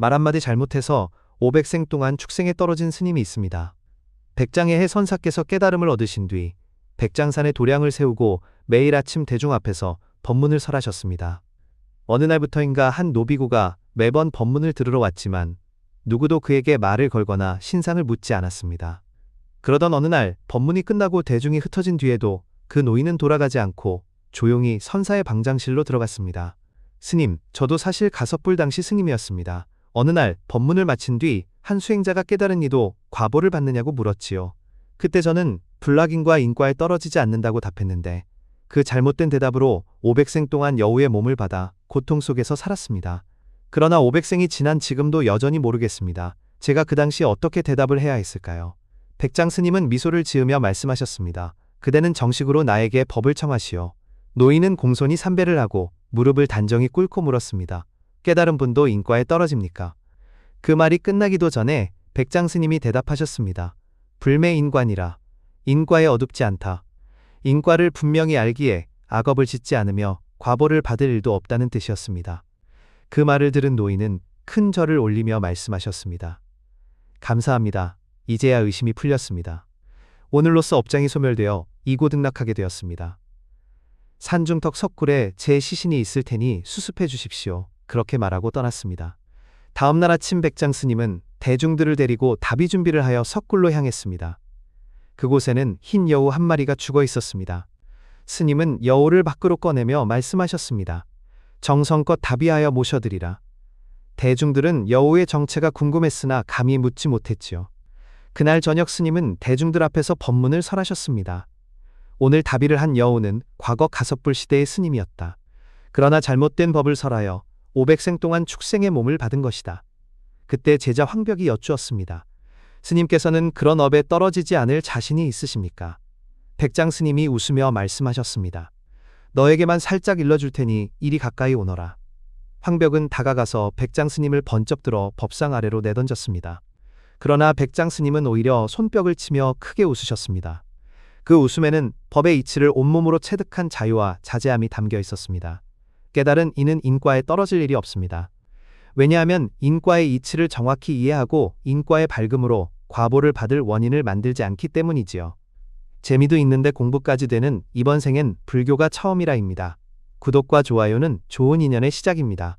말 한마디 잘못해서 500생 동안 축생에 떨어진 스님이 있습니다. 백장의 해 선사께서 깨달음을 얻으신 뒤 백장산에 도량을 세우고 매일 아침 대중 앞에서 법문을 설하셨습니다. 어느 날부터인가 한 노비고가 매번 법문을 들으러 왔지만 누구도 그에게 말을 걸거나 신상을 묻지 않았습니다. 그러던 어느 날 법문이 끝나고 대중이 흩어진 뒤에도 그 노인은 돌아가지 않고 조용히 선사의 방장실로 들어갔습니다. 스님, 저도 사실 가섭불 당시 스님이었습니다. 어느 날 법문을 마친 뒤 한 수행자가 깨달은 이도 과보를 받느냐고 물었지요. 그때 저는 불락인과 인과에 떨어지지 않는다고 답했는데 그 잘못된 대답으로 500생 동안 여우의 몸을 받아 고통 속에서 살았습니다. 그러나 500생이 지난 지금도 여전히 모르겠습니다. 제가 그 당시 어떻게 대답을 해야 했을까요? 백장 스님은 미소를 지으며 말씀하셨습니다. 그대는 정식으로 나에게 법을 청하시오. 노인은 공손히 삼배를 하고 무릎을 단정히 꿇고 물었습니다. 깨달은 분도 인과에 떨어집니까? 그 말이 끝나기도 전에 백장 스님이 대답하셨습니다. 불매인관이라. 인과에 어둡지 않다. 인과를 분명히 알기에 악업을 짓지 않으며 과보를 받을 일도 없다는 뜻이었습니다. 그 말을 들은 노인은 큰 절을 올리며 말씀하셨습니다. 감사합니다. 이제야 의심이 풀렸습니다. 오늘로써 업장이 소멸되어 이고등락하게 되었습니다. 산중턱 석굴에 제 시신이 있을 테니 수습해 주십시오. 그렇게 말하고 떠났습니다. 다음 날 아침 백장 스님은 대중들을 데리고 답이 준비를 하여 석굴로 향했습니다. 그곳에는 흰 여우 한 마리가 죽어 있었습니다. 스님은 여우를 밖으로 꺼내며 말씀하셨습니다. 정성껏 답이하여 모셔드리라. 대중들은 여우의 정체가 궁금했으나 감히 묻지 못했지요. 그날 저녁 스님은 대중들 앞에서 법문을 설하셨습니다. 오늘 답의를 한 여우는 과거 가섭불 시대의 스님이었다. 그러나 잘못된 법을 설하여 500생 동안 축생의 몸을 받은 것이다. 그때 제자 황벽이 여쭈었습니다. 스님께서는 그런 업에 떨어지지 않을 자신이 있으십니까? 백장 스님이 웃으며 말씀하셨습니다. 너에게만 살짝 일러줄 테니 이리 가까이 오너라. 황벽은 다가가서 백장 스님을 번쩍 들어 법상 아래로 내던졌습니다. 그러나 백장 스님은 오히려 손뼉을 치며 크게 웃으셨습니다. 그 웃음에는 법의 이치를 온몸으로 체득한 자유와 자제함이 담겨 있었습니다. 깨달은 이는 인과에 떨어질 일이 없습니다. 왜냐하면 인과의 이치를 정확히 이해하고 인과의 밝음으로 과보를 받을 원인을 만들지 않기 때문이지요. 재미도 있는데 공부까지 되는 이번 생엔 불교가 처음이라입니다. 구독과 좋아요는 좋은 인연의 시작입니다.